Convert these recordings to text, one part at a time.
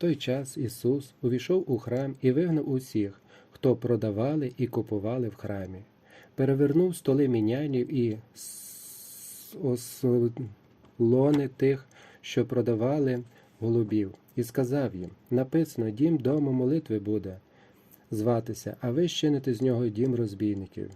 той час Ісус увійшов у храм і вигнав усіх, хто продавали і купували в храмі, перевернув столи мінянів і ослони тих, що продавали голубів, і сказав їм: написано, дім дому молитви буде зватися, а ви щините з нього дім розбійників.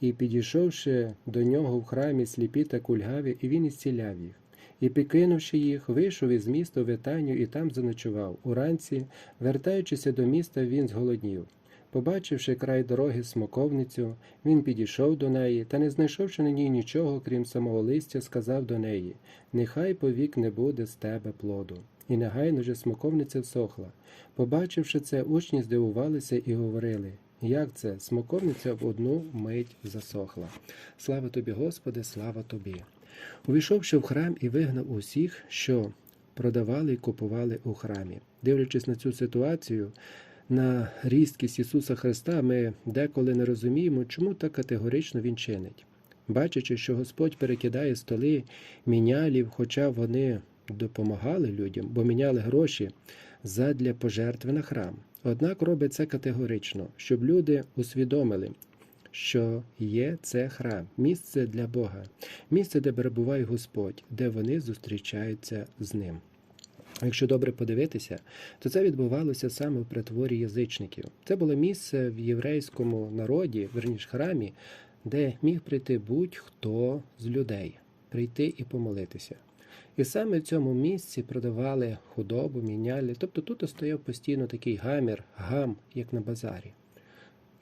І підійшовши до нього в храмі сліпі та кульгаві, і він ісціляв їх. І покинувши їх, вийшов із міста в Витанію і там заночував. Уранці, вертаючися до міста, він зголоднів. Побачивши край дороги смоковницю, він підійшов до неї, та, не знайшовши на ній нічого, крім самого листя, сказав до неї Нехай повік не буде з тебе плоду. І негайно же смоковниця всохла. Побачивши це, учні здивувалися і говорили як це? Смоковниця в одну мить засохла. Слава тобі, Господи, слава тобі. Увійшовши в храм і вигнав усіх, що продавали і купували у храмі. Дивлячись на цю ситуацію, на різкість Ісуса Христа, ми деколи не розуміємо, чому так категорично Він чинить. Бачачи, що Господь перекидає столи мінялів, хоча вони допомагали людям, бо міняли гроші задля пожертви на храм. Однак робить це категорично, щоб люди усвідомили, що є це храм, місце для Бога, місце, де перебуває Господь, де вони зустрічаються з ним. Якщо добре подивитися, то це відбувалося саме в притворі язичників. Це було місце в єврейському народі, верніш храмі, де міг прийти будь-хто з людей, прийти і помолитися. І саме в цьому місці продавали худобу, міняли. Тобто тут стояв постійно такий гамір, гам, як на базарі.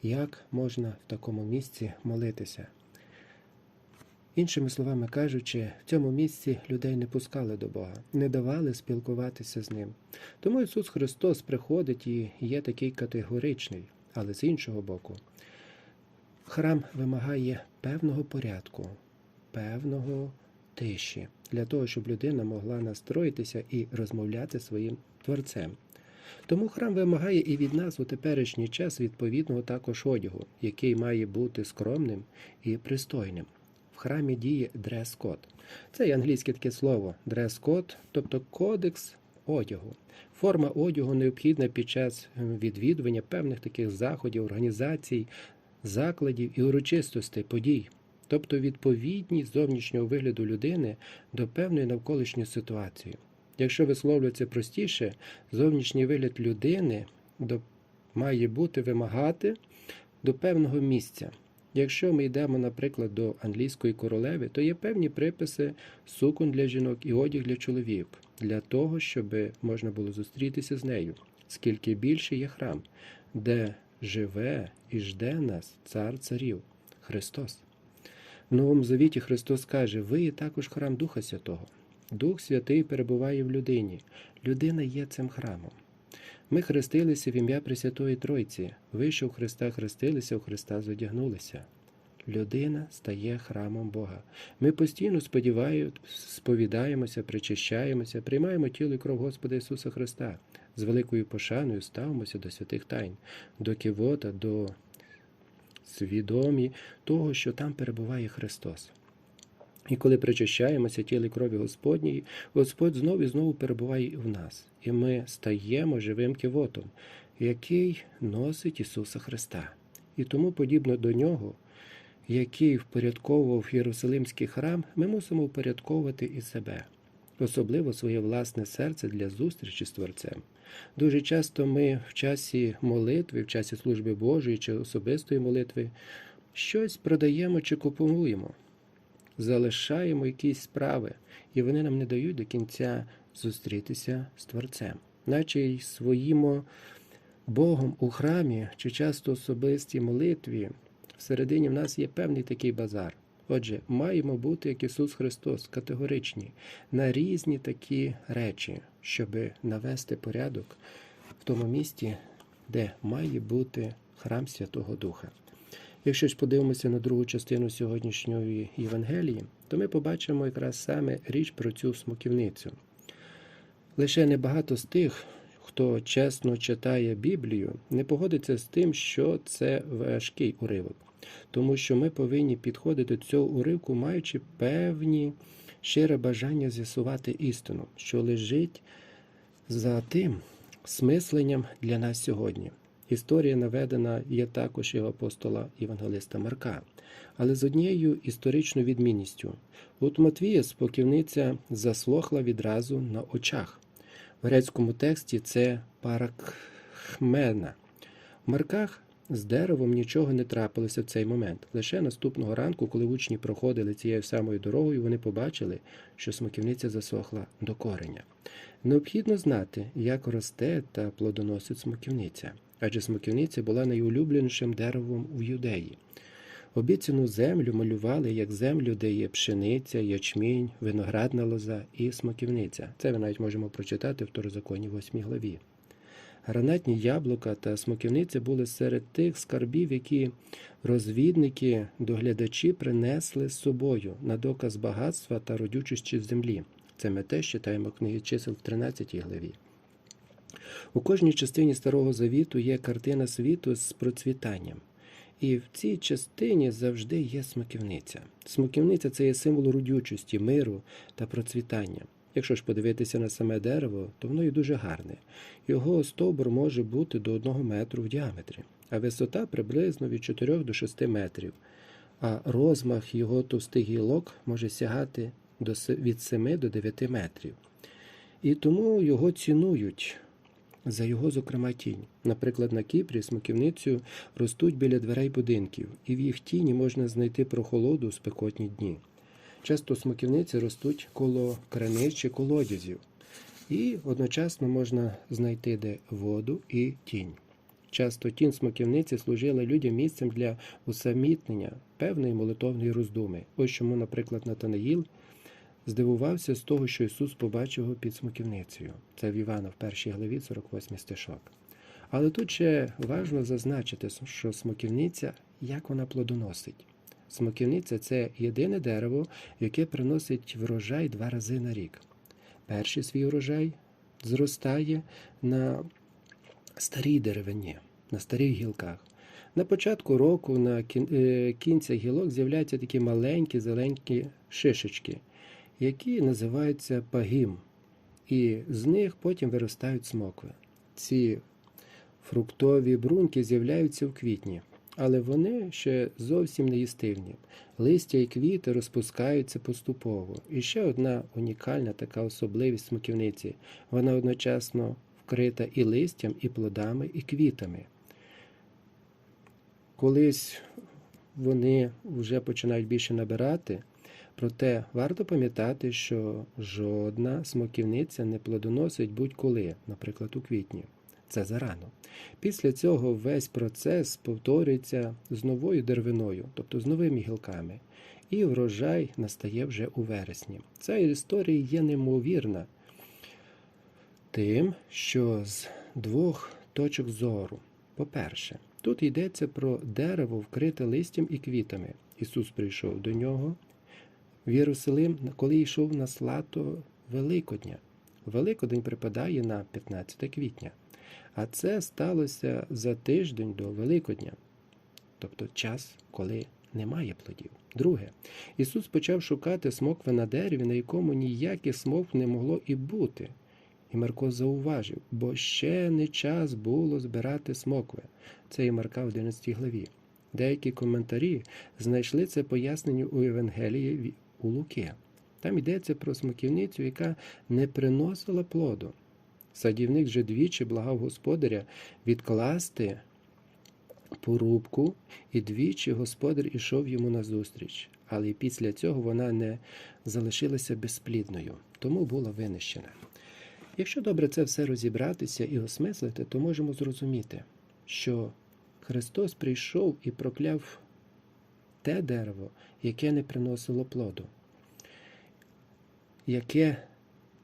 Як можна в такому місці молитися? Іншими словами кажучи, в цьому місці людей не пускали до Бога, не давали спілкуватися з ним. Тому Ісус Христос приходить і є такий категоричний, але з іншого боку, храм вимагає певного порядку, певного тиші, для того, щоб людина могла настроїтися і розмовляти своїм творцем. Тому храм вимагає і від нас у теперішній час відповідного також одягу, який має бути скромним і пристойним. В храмі діє дрес-код. Це є англійське таке слово дрес-код, тобто кодекс одягу. Форма одягу необхідна під час е, відвідування певних таких заходів, організацій, закладів і урочистостей, подій, тобто відповідність зовнішнього вигляду людини до певної навколишньої ситуації. Якщо висловлюється простіше, зовнішній вигляд людини до, має бути вимагати до певного місця. Якщо ми йдемо, наприклад, до англійської королеви, то є певні приписи сукон для жінок і одяг для чоловік, для того, щоб можна було зустрітися з нею. Скільки більше є храм, де живе і жде нас цар царів Христос. В Новому Завіті Христос каже: ви також храм Духа Святого. Дух Святий перебуває в людині. Людина є цим храмом. Ми хрестилися в ім'я Пресвятої Тройці. Ви, що в Христа хрестилися, у Христа зодягнулися. Людина стає храмом Бога. Ми постійно сповідаємося, причащаємося, приймаємо тіло і кров Господа Ісуса Христа. З великою пошаною ставимося до святих тайн, до кивота, до свідомі того, що там перебуває Христос. І коли причащаємося тілі крові Господньої, Господь знову і знову перебуває в нас, і ми стаємо живим кивотом, який носить Ісуса Христа. І тому, подібно до нього, який впорядковував Єрусалимський храм, ми мусимо впорядковувати і себе, особливо своє власне серце для зустрічі з Творцем. Дуже часто ми в часі молитви, в часі служби Божої чи особистої молитви щось продаємо чи купуємо залишаємо якісь справи, і вони нам не дають до кінця зустрітися з Творцем, наче й своїм Богом у храмі чи часто особистій молитві. Всередині в нас є певний такий базар. Отже, маємо бути, як Ісус Христос, категоричні на різні такі речі, щоб навести порядок в тому місті, де має бути храм Святого Духа. Якщо ж подивимося на другу частину сьогоднішньої Євангелії, то ми побачимо якраз саме річ про цю смоківницю. Лише небагато з тих, хто чесно читає Біблію, не погодиться з тим, що це важкий уривок, тому що ми повинні підходити до цього уривку, маючи певні щире бажання з'ясувати істину, що лежить за тим смисленням для нас сьогодні. Історія наведена є також і у апостола Євангелиста Марка, але з однією історичною відмінністю. От Матвія споківниця заслохла відразу на очах. В грецькому тексті це паракхмена. В Марках з деревом нічого не трапилося в цей момент. Лише наступного ранку, коли учні проходили цією самою дорогою, вони побачили, що смоківниця засохла до кореня. Необхідно знати, як росте та плодоносить смоківниця, адже смоківниця була найулюбленішим деревом у юдеї. Обіцяну землю малювали як землю, де є пшениця, ячмінь, виноградна лоза і смоківниця. Це ми навіть можемо прочитати в Второзаконі 8 главі. Гранатні яблука та смоківниця були серед тих скарбів, які розвідники, доглядачі принесли з собою на доказ багатства та родючості землі. Це ми теж читаємо книги чисел в 13 главі. У кожній частині Старого Завіту є картина світу з процвітанням. І в цій частині завжди є смоківниця. Смоківниця це є символ родючості, миру та процвітання. Якщо ж подивитися на саме дерево, то воно і дуже гарне. Його стовбур може бути до 1 метру в діаметрі, а висота приблизно від 4 до 6 метрів, а розмах його товстих гілок може сягати від 7 до 9 метрів. І тому його цінують за його, зокрема, тінь. Наприклад, на Кіпрі смоківницю ростуть біля дверей будинків, і в їх тіні можна знайти прохолоду у спекотні дні. Часто смоківниці ростуть коло криниць чи колодязів, і одночасно можна знайти де воду і тінь. Часто тінь смоківниці служила людям місцем для усамітнення певної молитовної роздуми. Ось чому, наприклад, Натанаїл здивувався з того, що Ісус побачив його під смоківницею. Це в Івана в першій главі 48 стишок. Але тут ще важливо зазначити, що смоківниця, як вона плодоносить. Смоківниця це єдине дерево, яке приносить врожай два рази на рік. Перший свій врожай зростає на старій деревині, на старих гілках. На початку року на е, кінцях гілок з'являються такі маленькі зеленькі шишечки, які називаються пагім, і з них потім виростають смокви. Ці фруктові брунки з'являються в квітні, але вони ще зовсім не їстивні. Листя і квіти розпускаються поступово. І ще одна унікальна така особливість смоківниці. Вона одночасно вкрита і листям, і плодами, і квітами. Колись вони вже починають більше набирати, проте варто пам'ятати, що жодна смоківниця не плодоносить будь-коли, наприклад, у квітні. Це зарано. Після цього весь процес повторюється з новою деревиною, тобто з новими гілками, і врожай настає вже у вересні. Ця історія є неймовірна тим, що з двох точок зору. По-перше, тут йдеться про дерево, вкрите листям і квітами. Ісус прийшов до нього в Єрусалим, коли йшов на слато Великодня. Великодень припадає на 15 квітня. А це сталося за тиждень до Великодня, тобто час, коли немає плодів. Друге, Ісус почав шукати смокви на дереві, на якому ніяких смокв не могло і бути. І Марко зауважив, бо ще не час було збирати смокви. Це і Марка в 11 главі. Деякі коментарі знайшли це пояснення у Євангелії у Луки. Там йдеться про смоківницю, яка не приносила плоду. Садівник же двічі благав господаря відкласти порубку, і двічі господар ішов йому назустріч, але після цього вона не залишилася безплідною, тому була винищена. Якщо добре це все розібратися і осмислити, то можемо зрозуміти, що Христос прийшов і прокляв те дерево, яке не приносило плоду, яке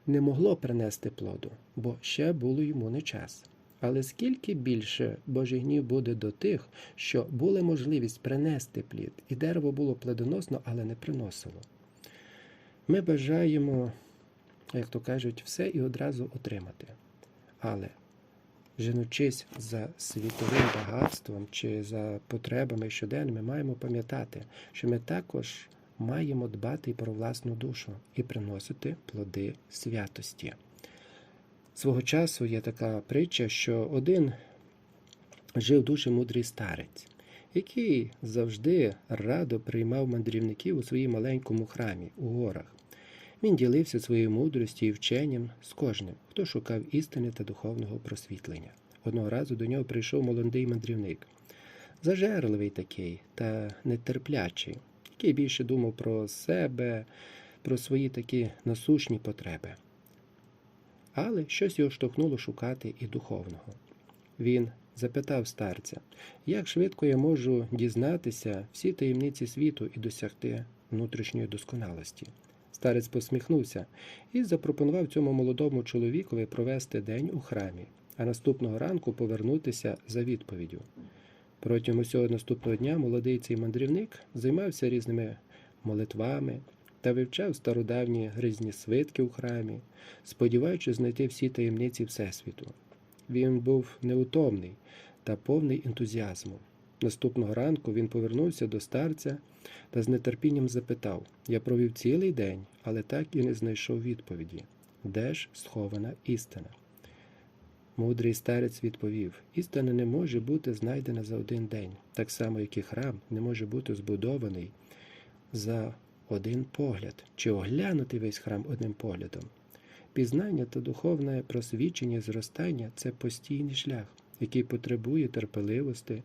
не могло принести плоду, бо ще було йому не час. Але скільки більше Божий гнів буде до тих, що була можливість принести плід, і дерево було плодоносно, але не приносило. Ми бажаємо, як то кажуть, все і одразу отримати. Але, женучись за світовим багатством чи за потребами щоденними, маємо пам'ятати, що ми також маємо дбати про власну душу і приносити плоди святості. Свого часу є така притча, що один жив дуже мудрий старець, який завжди радо приймав мандрівників у своїм маленькому храмі у горах. Він ділився своєю мудрістю і вченням з кожним, хто шукав істини та духовного просвітлення. Одного разу до нього прийшов молодий мандрівник, зажерливий такий та нетерплячий, який більше думав про себе, про свої такі насущні потреби. Але щось його штовхнуло шукати і духовного. Він запитав старця, як швидко я можу дізнатися всі таємниці світу і досягти внутрішньої досконалості. Старець посміхнувся і запропонував цьому молодому чоловікові провести день у храмі, а наступного ранку повернутися за відповіддю. Протягом усього наступного дня молодий цей мандрівник займався різними молитвами та вивчав стародавні гризні свитки у храмі, сподіваючись знайти всі таємниці Всесвіту. Він був неутомний та повний ентузіазму. Наступного ранку він повернувся до старця та з нетерпінням запитав Я провів цілий день, але так і не знайшов відповіді. Де ж схована істина? Мудрий старець відповів: істина не може бути знайдена за один день, так само, як і храм не може бути збудований за один погляд, чи оглянути весь храм одним поглядом. Пізнання та духовне просвічення зростання це постійний шлях, який потребує терпеливості,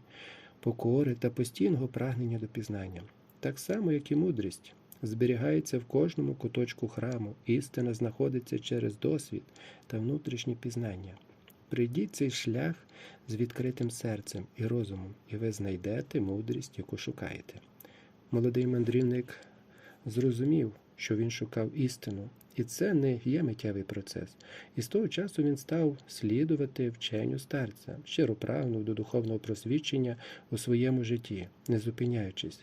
покори та постійного прагнення до пізнання. Так само, як і мудрість, зберігається в кожному куточку храму, істина знаходиться через досвід та внутрішнє пізнання. Прийдіть цей шлях з відкритим серцем і розумом, і ви знайдете мудрість, яку шукаєте. Молодий мандрівник зрозумів, що він шукав істину, і це не є миттєвий процес. І з того часу він став слідувати вченню старця, щиро прагнув до духовного просвідчення у своєму житті, не зупиняючись.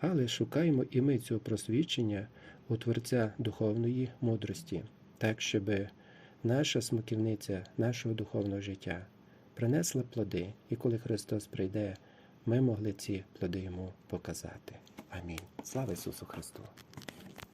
Але шукаємо і ми цього просвідчення у Творця духовної мудрості, так, щоб наша смоківниця нашого духовного життя принесла плоди, і коли Христос прийде, ми могли ці плоди йому показати. Амінь. Слава Ісусу Христу!